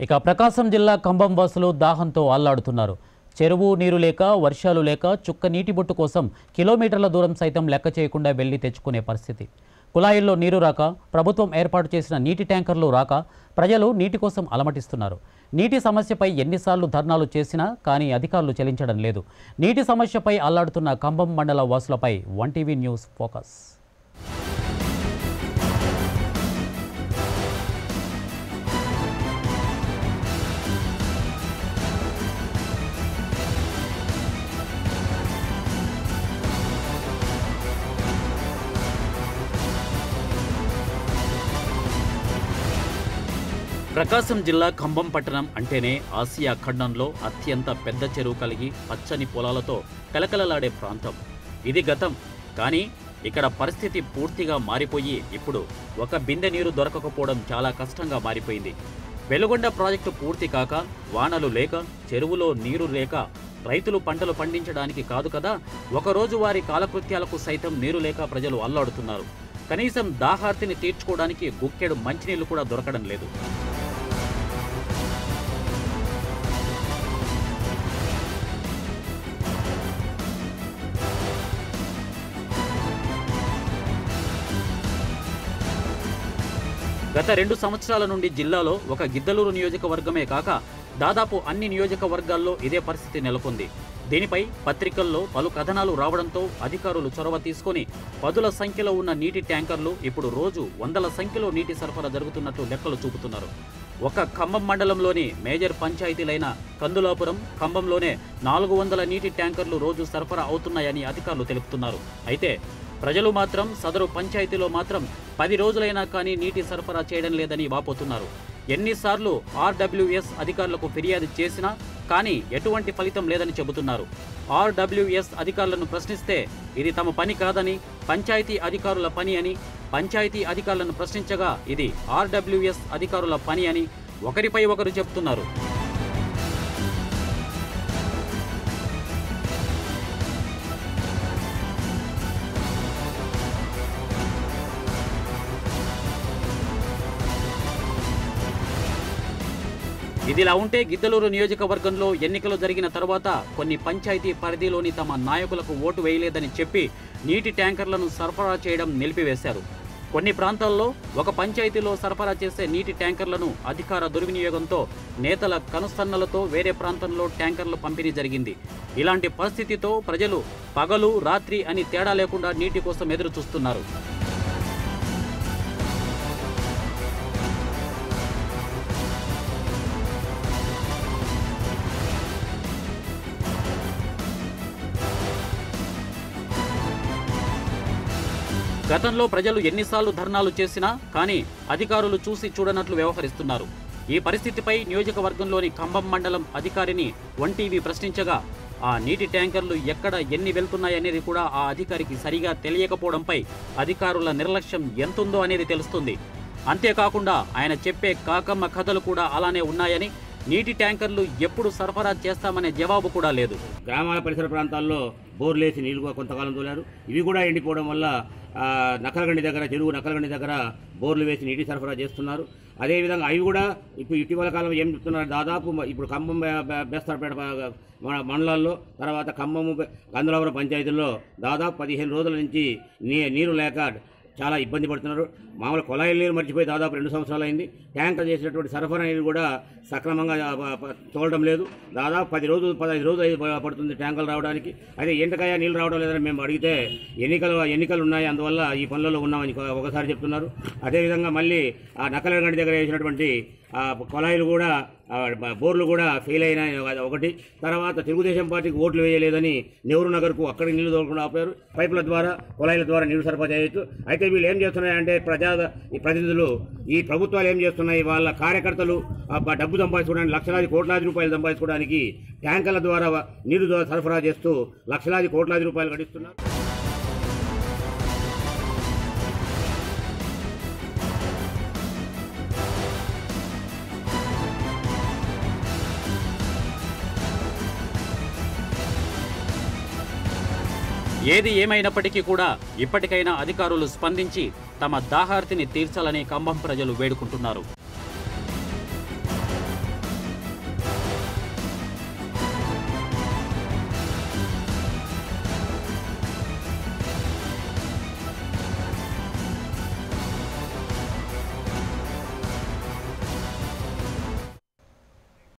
ఇక ప్రకాశం జిల్లా కంబం వాసులు దాహంతో అల్లాడుతున్నారు. చెరువు నీరు లేక వర్షాలు లేక చుక్క నీటి బొట్టు కోసం కిలోమీటర్ల దూరం సైతం లెక్క చేయకుండా వెళ్ళి తెచ్చుకునే పరిస్థితి. కుళాయిల్లో నీరు రాక ప్రభుత్వం ఏర్పాటు చేసిన నీటి ట్యాంకర్లు రాక ప్రజలు నీటి కోసం అలమటిస్తున్నారు. నీటి సమస్యపై ఎన్నిసార్లు ధర్నాలు చేసినా కానీ అధికారులు చెల్లించడం లేదు. నీటి సమస్యపై అల్లాడుతున్న కంబం మండల వాసులపై one TV news focus. Prakasam జిల్లా ఖమ్మం పట్టణం అంటేనే ఆసియా ఖండంలో అత్యంత పెద్ద చెరువు కలిగి పచ్చని పొలాలతో కలకలలాడే ప్రాంతం. ఇది గతం. కానీ ఇక్కడ పరిస్థితి పూర్తిగా మారిపోయి ఇప్పుడు ఒక బిందె నీరు దొరకకపోవడం చాలా కష్టంగా మారిపోయింది. వెలుగొండ ప్రాజెక్టు పూర్తి కాక వానలు లేక చెరువులో నీరు లేక రైతులు పంటలు పండించడానికి కాదు కదా ఒకరోజు వారి కాలకృత్యాలకు సైతం నీరు లేక ప్రజలు అల్లాడుతున్నారు. కనీసం దాహార్తిని తీర్చుకోవడానికి గుక్కెడు మంచినీళ్ళు కూడా దొరకడం లేదు. గత రెండు సంవత్సరాల నుండి జిల్లాలో ఒక గిద్దలూరు నియోజకవర్గమే కాక దాదాపు అన్ని నియోజకవర్గాల్లో ఇదే పరిస్థితి నెలకొంది. దీనిపై పత్రికల్లో పలు కథనాలు రావడంతో అధికారులు చొరవ తీసుకొని పదుల సంఖ్యలో ఉన్న నీటి ట్యాంకర్లు ఇప్పుడు రోజు వందల సంఖ్యలో నీటి సరఫరా జరుగుతున్నట్లు లెక్కలు చూపుతున్నారు. ఒక ఖమ్మం మండలంలోని మేజర్ పంచాయతీలైన కందులాపురం ఖమ్మంలోనే నాలుగు వందల నీటి ట్యాంకర్లు రోజు సరఫరా అవుతున్నాయని అధికారులు తెలుపుతున్నారు. అయితే ప్రజలు మాత్రం సదరు పంచాయతీలో మాత్రం పది రోజులైనా కానీ నీటి సరఫరా చేయడం లేదని వాపోతున్నారు. ఎన్నిసార్లు ఆర్డబ్ల్యూఎస్ అధికారులకు ఫిర్యాదు చేసినా కానీ ఎటువంటి ఫలితం లేదని చెబుతున్నారు. ఆర్డబ్ల్యూఎస్ అధికారులను ప్రశ్నిస్తే ఇది తమ పని కాదని పంచాయతీ అధికారుల పని అని పంచాయతీ అధికారులను ప్రశ్నించగా ఇది ఆర్డబ్ల్యూఎస్ అధికారుల పని అని ఒకరిపై ఒకరు చెబుతున్నారు. ఇదిలా ఉంటే గిద్దలూరు నియోజకవర్గంలో ఎన్నికలు జరిగిన తర్వాత కొన్ని పంచాయతీ పరిధిలోని తమ నాయకులకు ఓటు వేయలేదని చెప్పి నీటి ట్యాంకర్లను సరఫరా చేయడం నిలిపివేశారు. కొన్ని ప్రాంతాల్లో ఒక పంచాయతీలో సరఫరా చేసే నీటి ట్యాంకర్లను అధికార దుర్వినియోగంతో నేతల కనుసన్నలతో వేరే ప్రాంతంలో ట్యాంకర్లు పంపిణీ జరిగింది. ఇలాంటి పరిస్థితితో ప్రజలు పగలు రాత్రి అని తేడా లేకుండా నీటి కోసం ఎదురు చూస్తున్నారు గతంలో ప్రజలు ఎన్నిసార్లు ధర్నాలు చేసినా కానీ అధికారులు చూసి చూడనట్లు వ్యవహరిస్తున్నారు. ఈ పరిస్థితిపై నియోజకవర్గంలోని ఖమ్మం మండలం అధికారిని వన్ టీవీ ప్రశ్నించగా ఆ నీటి ట్యాంకర్లు ఎక్కడ ఎన్ని వెళ్తున్నాయనేది కూడా ఆ అధికారికి సరిగా తెలియకపోవడంపై అధికారుల నిర్లక్ష్యం ఎంతుందో అనేది తెలుస్తుంది. అంతేకాకుండా ఆయన చెప్పే కాకమ్మ కథలు కూడా అలానే ఉన్నాయని నీటి ట్యాంకర్లు ఎప్పుడు సరఫరా చేస్తామనే జవాబు కూడా లేదు. గ్రామాల పరిసర ప్రాంతాల్లో బోర్లేసి నీళ్ళు కొంతకాలం తోలారు. ఇవి కూడా ఎండిపోవడం వల్ల నక్కలగండి దగ్గర చెరువు నక్కలగండి దగ్గర బోర్లు వేసి నీటి సరఫరా చేస్తున్నారు. అదేవిధంగా అవి కూడా ఇప్పుడు ఇటీవల కాలం ఏం చెప్తున్నారు? దాదాపు ఇప్పుడు ఖమ్మం బేస్తారపేట మన మండలాల్లో తర్వాత ఖమ్మము బె- పంచాయతీల్లో దాదాపు పదిహేను రోజుల నుంచి నీ నీరు లేక చాలా ఇబ్బంది పడుతున్నారు. మామూలు కొలాయిల నీరు మర్చిపోయి దాదాపు రెండు సంవత్సరాలు అయింది ట్యాంకర్ చేసినటువంటి సరఫరా నీరు కూడా సక్రమంగా తోలడం లేదు. దాదాపు పది రోజులు పదహైదు రోజులు అయి పడుతుంది ట్యాంకర్లు రావడానికి. అయితే ఎంటకాయ నీళ్ళు రావడం లేదని మేము అడిగితే ఎన్నికలు ఎన్నికలు ఉన్నాయి. అందువల్ల ఈ పనులలో ఉన్నామని ఒకసారి చెప్తున్నారు. అదేవిధంగా మళ్ళీ ఆ నక్కలగండి దగ్గర వేసినటువంటి కొలాయిలు కూడా బోర్లు కూడా ఫెయిల్ అయినాయి. అది ఒకటి. తర్వాత తెలుగుదేశం పార్టీకి ఓట్లు వేయలేదని నెహ్రూ నగర్కు అక్కడ నీళ్ళు తోలకుండా ఆపారు. పైపుల ద్వారా కొలాయిల ద్వారా నీళ్ళు సరఫరా చేయొచ్చు. అయితే వీళ్ళు ఏం చేస్తున్నాయంటే ప్రజా ఈ ప్రతినిధులు ఈ ప్రభుత్వాలు ఏం చేస్తున్నాయి? వాళ్ళ కార్యకర్తలు డబ్బు సంపాదించుకోవడానికి లక్షలాది కోట్లాది రూపాయలు సంపాదించుకోవడానికి ట్యాంకర్ల ద్వారా నీరు ద్వారా సరఫరా చేస్తూ లక్షలాది కోట్లాది రూపాయలు గడిస్తున్నారు. ఏది ఏమైనప్పటికీ కూడా ఇప్పటికైనా అధికారులు స్పందించి తమ దాహార్తిని తీర్చాలని ఖమ్మం ప్రజలు వేడుకుంటున్నారు.